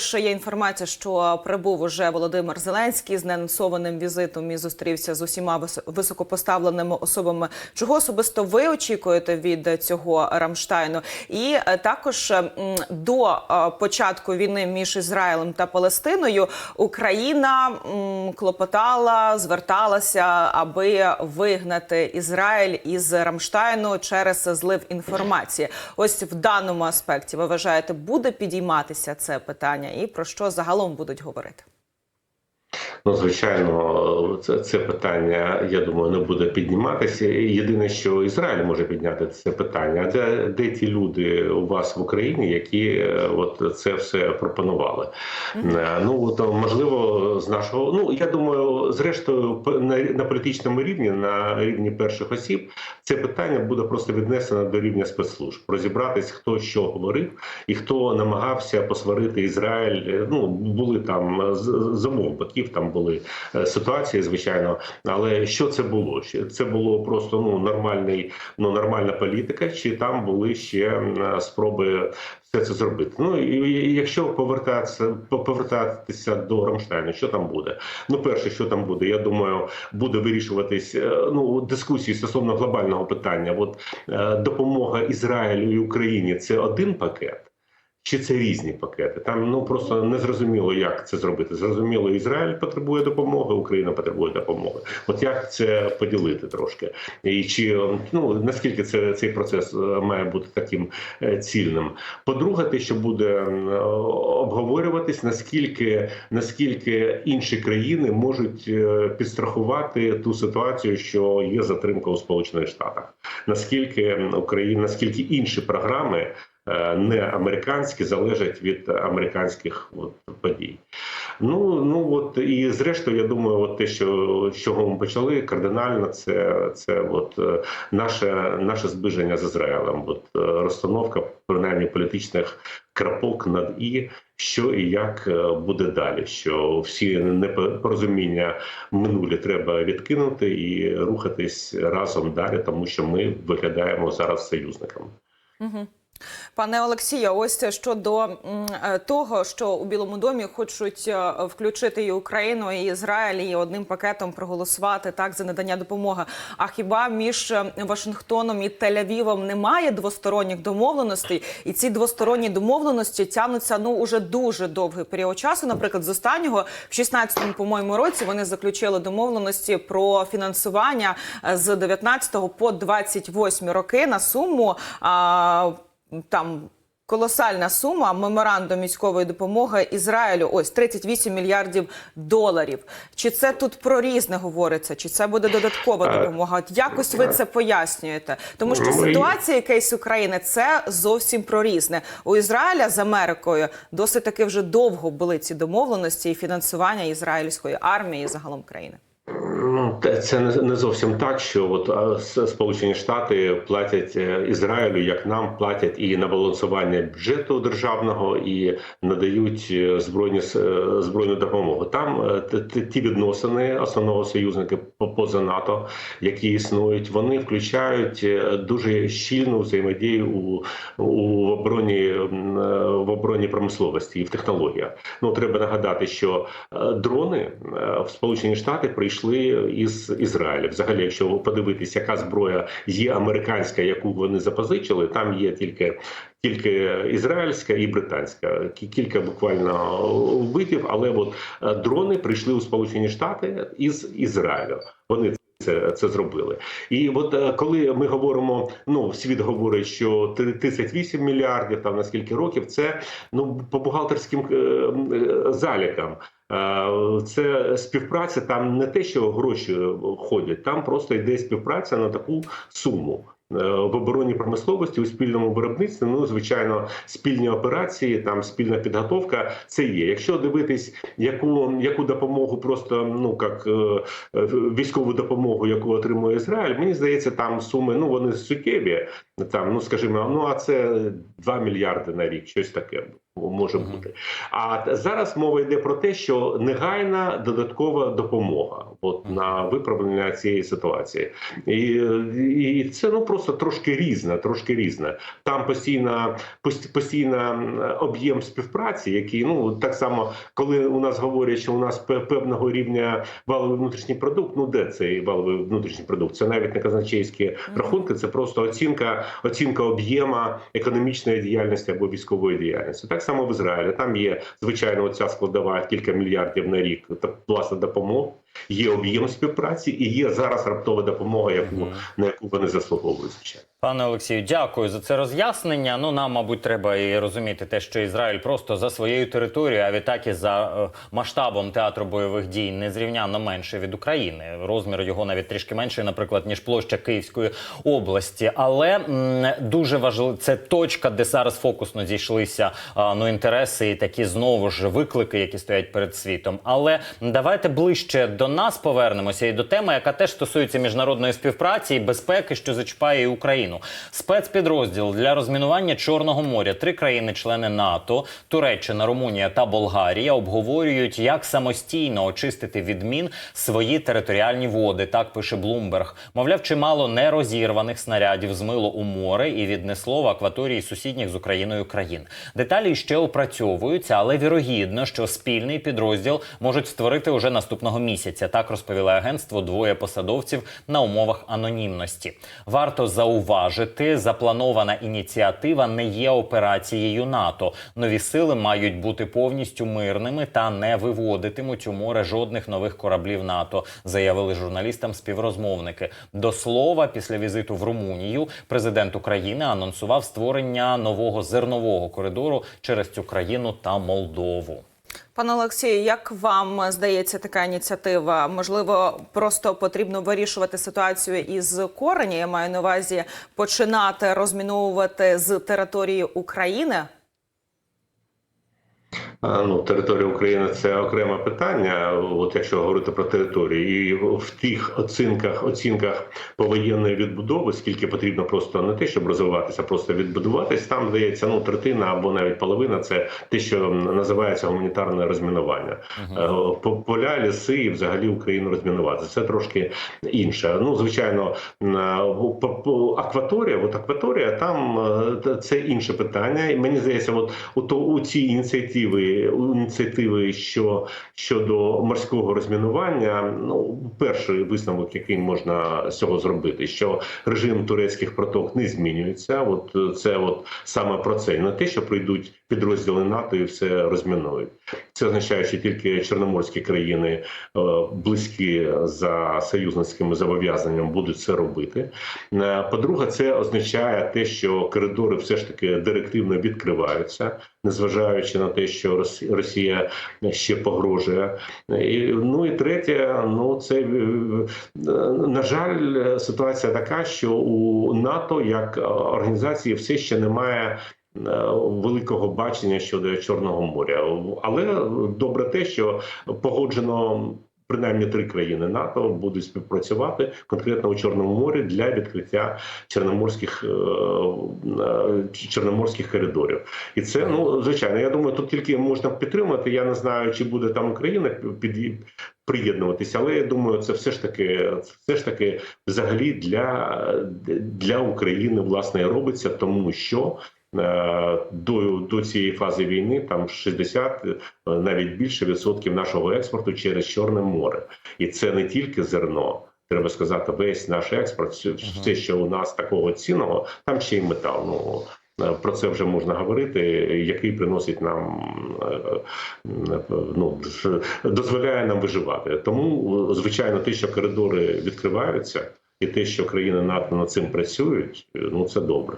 Є інформація, що прибув уже Володимир Зеленський з неанонсованим візитом і зустрівся з усіма вис- високопоставленими особами. Чого особисто ви очікуєте від цього Рамштайну? І е, також до е, початку війни між Ізраїлем та Палестиною Україна клопотала, зверталася, аби вигнати Ізраїль із Рамштайну через злив інформації. Ось в даному аспекті ви вважаєте, буде підійматися це питання, і про що загалом будуть говорити? Ну, звичайно, це, це питання, я думаю, не буде підніматися. Єдине, що Ізраїль може підняти це питання. А де, де ті люди у вас в Україні, які е, от це все пропонували? Е, Ну от можливо, з нашого ну я думаю, зрештою, на, на політичному рівні, на рівні перших осіб, це питання буде просто віднесено до рівня спецслужб. Розібратись, хто що говорив і хто намагався посварити Ізраїль. Е, Ну були там з з обох боків. Там були е, ситуації, звичайно. Але що це було? Це було просто ну нормальний, ну нормальна політика, чи там були ще м, спроби все це зробити? Ну і якщо повертатися повертатися до Рамштайну, що там буде? Ну, перше, що там буде, я думаю, буде вирішуватись е, ну дискусії стосовно глобального питання. От е, допомога Ізраїлю і Україні це один пакет. Чи це різні пакети? Там ну просто не зрозуміло, як це зробити. Зрозуміло, Ізраїль потребує допомоги, Україна потребує допомоги. От як це поділити трошки? І чи ну наскільки це цей процес е, має бути таким е, цільним? По-друге, те, що буде обговорюватись, наскільки наскільки інші країни можуть е, підстрахувати ту ситуацію, що є затримка у Сполучених Штатах, наскільки Україна, наскільки інші програми не американські залежать від американських от, подій. Ну ну от і зрештою, я думаю, от те, що з чого ми почали, кардинально це, це от е, наше, наше зближення з Ізраїлем, от е, розстановка принаймні політичних крапок над і. Що і як е, буде далі? Що всі непорозуміння минулі треба відкинути і рухатись разом далі, тому що ми виглядаємо зараз союзниками. Угу. Пане Олексію, ось щодо е, того, що у Білому домі хочуть е, включити і Україну, і Ізраїль, і одним пакетом проголосувати так за надання допомоги. А хіба між е, Вашингтоном і Тель-Авівом немає двосторонніх домовленостей? І ці двосторонні домовленості тягнуться ну уже дуже довгий період часу. Наприклад, з останнього в 16-му, по-моєму, році вони заключили домовленості про фінансування з 19 по 28 роки на суму. А, там колосальна сума меморандум військової допомоги Ізраїлю. Ось 38 мільярдів доларів. Чи це тут про різне говориться? Чи це буде додаткова допомога? От якось ви це пояснюєте? Тому що ситуація кейс України це зовсім про різне. У Ізраїля з Америкою досить таки вже довго були ці домовленості і фінансування ізраїльської армії і загалом країни. Це не зовсім так, що от Сполучені Штати платять е, Ізраїлю, як нам платять і на балансування бюджету державного, і надають е, збройні е, збройну допомогу. Там ті відносини основного союзника по- поза НАТО, які існують, вони включають дуже щільну взаємодію у, у обороні в оборонній промисловості і в технологіях. Ну треба нагадати, що дрони в Сполучені Штати прийшли із Ізраїля. Взагалі, якщо подивитися, яка зброя є американська, яку вони запозичили, там є тільки. Тільки ізраїльська і британська кілька буквально вбитів, але от е, дрони прийшли у Сполучені Штати із Ізраїлю. Вони це, це зробили. І от е, коли ми говоримо, ну світ говорить, що 38 мільярдів там на скільки років, це ну по бухгалтерським е, е, залікам. Це співпраця. Там не те, що гроші ходять, там просто йде співпраця на таку суму. Е, В оборонній промисловості у спільному виробництві, ну звичайно, спільні операції, там спільна підготовка. Це є. Якщо дивитись, яку яку допомогу, просто ну як е, е, військову допомогу, яку отримує Ізраїль, мені здається, там суми ну вони суттєві. Там, ну скажімо, ну а це 2 мільярди на рік, щось таке. може бути. А зараз мова йде про те, що негайна додаткова допомога от на виправлення цієї ситуації, і, і це ну просто трошки різне, трошки різне. Там постійна пост- постійна об'єм співпраці, який ну так само, коли у нас говорять, що у нас пе- певного рівня валовий внутрішній продукт. Ну де цей валовий внутрішній продукт? Це навіть не казначейські рахунки, це просто оцінка, оцінка об'єма економічної діяльності або військової діяльності. Так само в Ізраїлі. Там є звичайно оця складова кілька мільярдів на рік та власна допомога. Є об'єм співпраці і є зараз раптова допомога, яку на яку вони заслуговують. Звичайно. Пане Олексію, дякую за це роз'яснення. Ну нам, мабуть, треба і розуміти те, що Ізраїль просто за своєю територією, а відтак і за е, масштабом театру бойових дій незрівнянно менше від України. Розмір його навіть трішки менший, наприклад, ніж площа Київської області. Але м, дуже важливо, це точка, де зараз фокусно зійшлися а, ну інтереси і такі знову ж виклики, які стоять перед світом. Але давайте ближче до нас повернемося і до теми, яка теж стосується міжнародної співпраці і безпеки, що зачіпає і Україну. Спецпідрозділ для розмінування Чорного моря. Три країни-члени НАТО, Туреччина, Румунія та Болгарія обговорюють, як самостійно очистити від мін свої територіальні води. Так пише Блумберг. Мовляв, чимало нерозірваних снарядів змило у море і віднесло в акваторії сусідніх з Україною країн. Деталі ще опрацьовуються, але вірогідно, що спільний підрозділ можуть створити уже наступного місяця. Так розповіли агентство двоє посадовців на умовах анонімності. Варто зауважити, запланована ініціатива не є операцією НАТО. Нові сили мають бути повністю мирними та не виводитимуть у море жодних нових кораблів НАТО, заявили журналістам співрозмовники. До слова, після візиту в Румунію президент України анонсував створення нового зернового коридору через цю країну та Молдову. Пане Олексію, як вам здається така ініціатива? Можливо, просто потрібно вирішувати ситуацію із корені. Я маю на увазі починати розміновувати з території України. Ну, територія України це окреме питання. От якщо говорити про територію, і в тих оцінках, оцінках повоєнної відбудови, скільки потрібно просто не те, щоб розвиватися, а просто відбудуватись, там здається, ну третина або навіть половина це те, що називається гуманітарне розмінування. Е, по- Поля, ліси і взагалі Україну розмінувати. Це трошки інше. Ну, звичайно, по- акваторія, от акваторія, там е, це інше питання. І мені здається, от у то у ці ініціативи, ініціативи, що щодо морського розмінування, ну перший висновок, який можна з цього зробити, що режим турецьких проток не змінюється. От е, це от саме про це, не те, що прийдуть підрозділи НАТО і все розмінують. Це означає, що тільки чорноморські країни е, близькі за союзницькими зобов'язаннями будуть це робити. Е, По-друге, це означає те, що коридори все ж таки директивно відкриваються, незважаючи на те, що Рос- Росія ще погрожує. Ну і третє, ну це е, на жаль, ситуація така, що у НАТО як організації все ще немає. Е, Великого бачення щодо Чорного моря, але добре те, що погоджено принаймні три країни НАТО будуть співпрацювати конкретно у Чорному морі для відкриття чорноморських е, е, чорноморських коридорів. І це ну звичайно. Я думаю, тут тільки можна підтримати. Я не знаю, чи буде там Україна під приєднуватися, але я думаю, це все ж таки, все ж таки, взагалі для, для України власне робиться, тому що. Е, До, до цієї фази війни там 60, е, навіть більше відсотків нашого експорту через Чорне море, і це не тільки зерно. Треба сказати, весь наш експорт, все, що у нас такого цінного, там ще й метал. Ну е, про це вже можна говорити, який приносить нам ну дозволяє нам виживати. Тому, звичайно, те, що коридори відкриваються, і те, що країни НАТО над цим працюють, ну це добре.